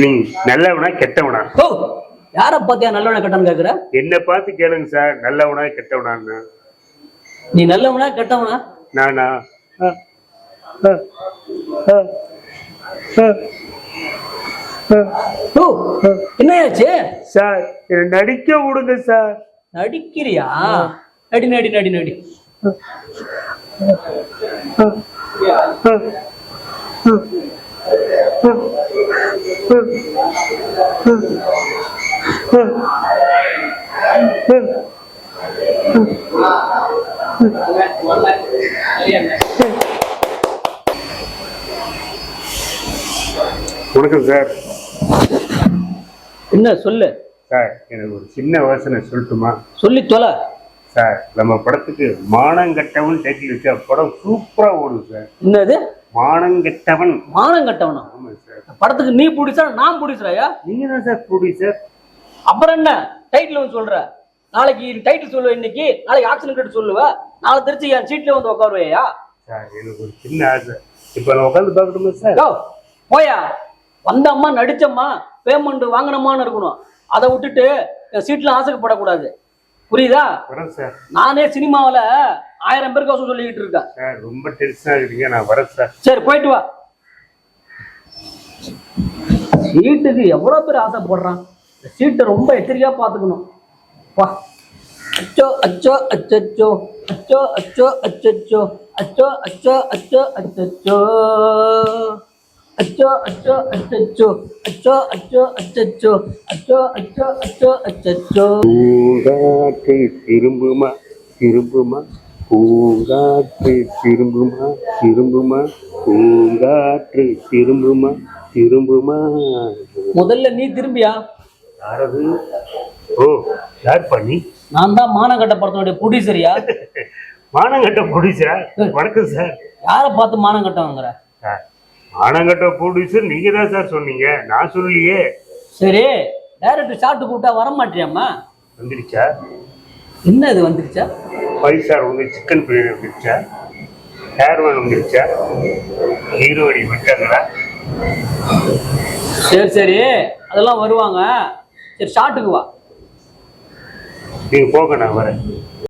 நீ நல்லவனா கெட்டவனா? ஓ யார பாத்தியா நல்லவனா கெட்டவன் கேக்குற? என்ன பார்த்து கேளுங்க சார் நல்லவனா கெட்டவனான்னு. நீ நல்லவனா கெட்டவனா? நானா. ஓ என்னயாச்சு சார் என்னை நடிக்க விடுங்க சார். நடிக்கிறியா? நடி நடி நடி நடி. வணக்கம் சார். என்ன சொல்லு? சார் எனக்கு ஒரு சின்ன யோசனை சொல்லட்டுமா? சொல்லி தொலை சார் நம்ம படத்துக்கு மானங்கெட்டவன் டைட்டில் வச்சா படம் சூப்பரா ஓடும் சார். என்னது? மானங்கெட்டவன் மானம் கட்டவனா? ஆமா சார் படத்துக்கு நீ பிடிச்சா நான் பிடிச்சறாயா நீங்க தான் சார் ப்ரொடியூசர் அப்புறம் என்ன? டைட்டில் வந்து சொல்ற. நாளைக்கு டைட்டில் சொல்லுவ இன்னைக்கு. நாளைக்கு ஆக்ஷன் கிட்ட சொல்லுவ. நாளை திருச்சி என் சீட்ல வந்து உட்காருவையா? சார் எனக்கு ஒரு சின்ன ஆசை. இப்போ நான் உட்காந்து பார்க்கணுமா சார் போயா? வந்தம்மா நடிச்சம்மா பேமெண்ட் வாங்கினமான்னு இருக்கணும். அதை விட்டுட்டு சீட்ல ஆசைப்படக்கூடாது. புரியுதா? சார் நானே சினிமாவில் ஆயிரம் பேருக்கு அவசரம் சொல்லிக்கிட்டு இருக்கேன் சார் ரொம்ப டென்ஷனாக இருக்கீங்க. நான் வரேன் சார். சரி போயிட்டு வா. சீட்டுக்கு எவ்வளோ பேர் ஆசைப்படுறான் சீட்டை ரொம்ப எச்சரிக்கையா பார்த்துக்கணும். வா. அச்சோ அச்சோ அச்சோ அச்சோ அச்சச்சோ. அச்சோ அச்சோ அச்சோ அச்சச்சோ. அச்சோ அச்சோ அச்சச்சோ. அச்சோ அச்சோ அச்சச்சோ. அச்சோ அச்சோ அச்சோ அச்சச்சோ. பூங்காற்று திரும்புமா? திரும்புமா? பூங்காற்று திரும்புமா திரும்புமா? பூங்காற்று திரும்புமா திரும்புமா? முதல்ல நீ திரும்பியா? யாரது? ஓ யார் பண்ணி நான் தான் மானங்கட்ட படத்தினுடைய ப்ரொடியூசரியா மானங்கட்ட ப்ரொடியூசரா வணக்கம் சார். யாரை பார்த்து சார் மானங்கட்ட ப்ரொடியூசர் நீங்க தான் சார் சொன்னீங்க. நான் சொல்லலையே. சரி டைரக்டர் ஷாட்டு கூப்பிட்டா வர மாட்டியாம்மா வந்துருச்சா என்ன இது வந்துருச்சா ஃபைவ் ஸ்டார் வந்து சிக்கன் பிரியாணி வந்துருச்சா ஹேர்மேன் வந்துருச்சா ஹீரோடி விட்டாங்களா சரி சரி. அதெல்லாம் வருவாங்க. சரி ஷாட்டுக்கு வா. நீங்க போங்க நான் வரேன்.